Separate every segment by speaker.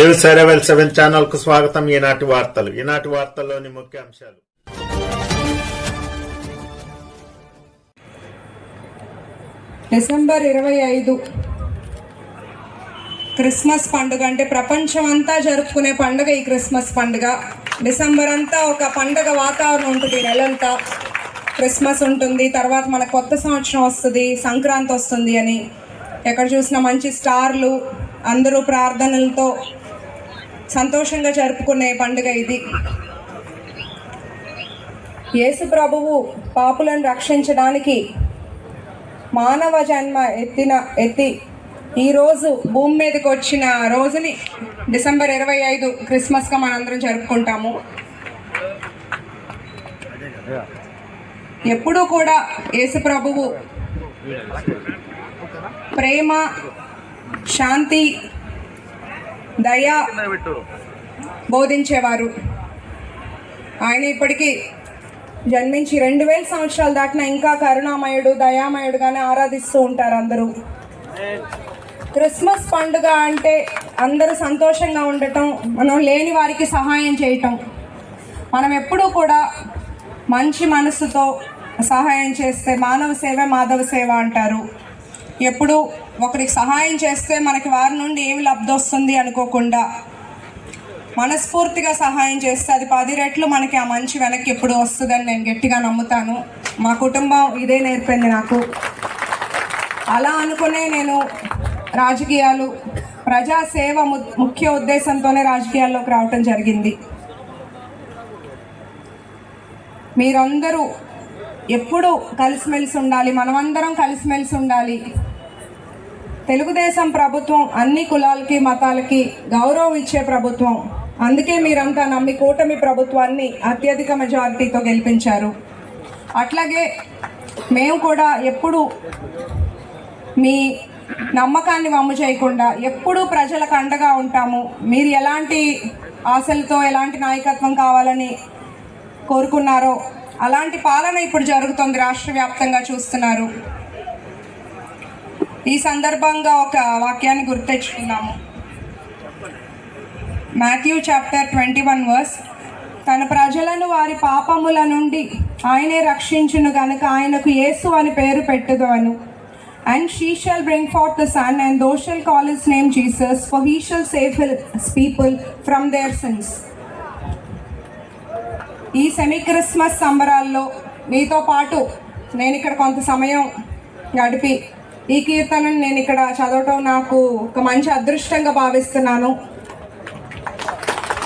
Speaker 1: News seven seven ఛానల్కు స్వాగతం. ఈనాటి వార్తలు. ఈనాటి వార్తల్లోని ముఖ్య అంశాలు.
Speaker 2: డిసెంబర్ ఇరవై ఐదు. క్రిస్మస్ పండుగ అంటే ప్రపంచం అంతా జరుపుకునే పండుగ ఈ క్రిస్మస్ పండుగ. డిసెంబర్ అంతా ఒక పండుగ వాతావరణం ఉంటుంది. నెలంతా క్రిస్మస్ ఉంటుంది. తర్వాత మన కొత్త సంవత్సరం వస్తుంది. సంక్రాంతి వస్తుంది అని. ఎక్కడ చూసినా మంచి స్టార్లు. అందరూ ప్రార్థనలతో సంతోషంగా జరుపుకునే పండుగ ఇది. యేసు ప్రభువు పాపులను రక్షించడానికి మానవ జన్మ ఎత్తిన ఎత్తి ఈరోజు భూమి మీదకి వచ్చిన రోజుని డిసెంబర్ ఇరవై ఐదు క్రిస్మస్గా మనందరం జరుపుకుంటాము. ఎప్పుడూ కూడా యేసు ప్రభువు ప్రేమ శాంతి దయ బోధించేవారు. ఆయన ఇప్పటికీ జన్మించి రెండు వేల సంవత్సరాలు దాటిన ఇంకా కరుణామయుడు దయామయుడుగానే ఆరాధిస్తూ ఉంటారు అందరూ. క్రిస్మస్ పండుగ అంటే అందరూ సంతోషంగా ఉండటం మనం లేని వారికి సహాయం చేయటం. మనం ఎప్పుడూ కూడా మంచి మనసుతో సహాయం చేస్తే మానవ సేవ మాధవ సేవ అంటారు. ఎప్పుడు ఒకరికి సహాయం చేస్తే మనకి వారి నుండి ఏమి లబ్ధి వస్తుంది అనుకోకుండా మనస్ఫూర్తిగా సహాయం చేస్తే అది పది రెట్లు మనకి ఆ మంచి వెనక్కి ఎప్పుడు వస్తుందని నేను గట్టిగా నమ్ముతాను. మా కుటుంబం ఇదే నేర్పింది నాకు. అలా అనుకునే నేను రాజకీయాలు ప్రజాసేవ ము- ముఖ్య ఉద్దేశంతోనే రాజకీయాల్లోకి రావటం జరిగింది. మీరందరూ ఎప్పుడు కలిసిమెలిసి ఉండాలి మనమందరం కలిసిమెలిసి ఉండాలి. తెలుగుదేశం ప్రభుత్వం అన్ని కులాలకి మతాలకి గౌరవం ఇచ్చే ప్రభుత్వం. అందుకే మీరంతా నమ్మి కూటమి ప్రభుత్వాన్ని అత్యధిక మెజారిటీతో గెలిపించారు. అట్లాగే మేము కూడా ఎప్పుడు మీ నమ్మకాన్ని వమ్ము చేయకుండా ఎప్పుడూ ప్రజలకు అండగా ఉంటాము. మీరు ఎలాంటి ఆశలతో ఎలాంటి నాయకత్వం కావాలని కోరుకున్నారో అలాంటి పాలన ఇప్పుడు జరుగుతుంది రాష్ట్ర వ్యాప్తంగా చూస్తున్నారు. ఈ సందర్భంగా ఒక వాక్యాన్ని గుర్తెచ్చుకున్నాము Matthew chapter twenty one verse తన ప్రజలను వారి పాపముల నుండి ఆయనే రక్షించును గనుక ఆయనకు యేసు అని పేరు పెట్టుదను and she shall bring forth the son and thou shall call name Jesus for he shall save people from their sins ఈ సెమీ క్రిస్మస్ సంబరాల్లో మీతో పాటు నేను ఇక్కడ కొంత సమయం గడిపి ఈ కీర్తనను నేను ఇక్కడ చదవటం నాకు ఒక మంచి అదృష్టంగా భావిస్తున్నాను.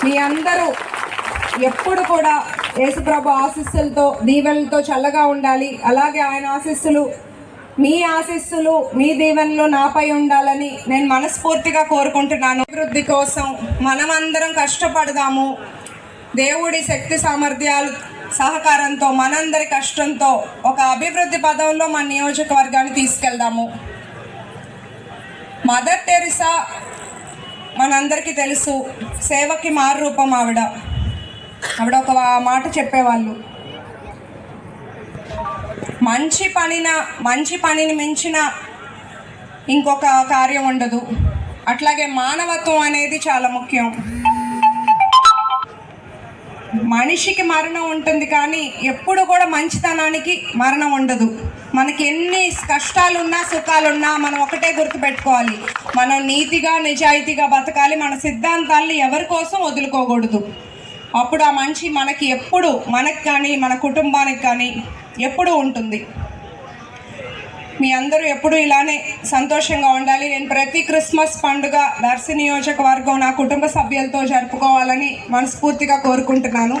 Speaker 2: మీ అందరూ ఎప్పుడు కూడా యేసుప్రభు ఆశీస్సులతో దీవెనలతో చల్లగా ఉండాలి. అలాగే ఆయన ఆశీస్సులు మీ ఆశీస్సులు మీ దీవెనలు నాపై ఉండాలని నేను మనస్ఫూర్తిగా కోరుకుంటున్నాను. అభివృద్ధి కోసం మనమందరం కష్టపడదాము. దేవుడి శక్తి సామర్థ్యాలు సహకారంతో మనందరి కష్టంతో ఒక అభివృద్ధి పదంలో మన నియోజకవర్గాన్ని తీసుకెళ్దాము. మదర్ టెరిసా మనందరికీ తెలుసు సేవకి మారు రూపం ఆవిడ. ఆవిడ ఒక మాట చెప్పేవాళ్ళు. మంచి పనిన మంచి పనిని మించిన ఇంకొక కార్యం ఉండదు. అట్లాగే మానవత్వం అనేది చాలా ముఖ్యం. మనిషికి మరణం ఉంటుంది కానీ ఎప్పుడు కూడా మంచితనానికి మరణం ఉండదు. మనకి ఎన్ని కష్టాలున్నా సుఖాలున్నా మనం ఒకటే గుర్తుపెట్టుకోవాలి. మనం నీతిగా నిజాయితీగా బతకాలి. మన సిద్ధాంతాల్ని ఎవరి కోసం వదులుకోకూడదు. అప్పుడు ఆ మంచి మనకి ఎప్పుడు మనకి కానీ మన కుటుంబానికి కానీ ఎప్పుడు ఉంటుంది. మీ అందరూ ఎప్పుడు ఇలానే సంతోషంగా ఉండాలి. నేను ప్రతి క్రిస్మస్ పండుగ దర్శి నియోజకవర్గం నా కుటుంబ సభ్యులతో జరుపుకోవాలని మనస్ఫూర్తిగా కోరుకుంటున్నాను.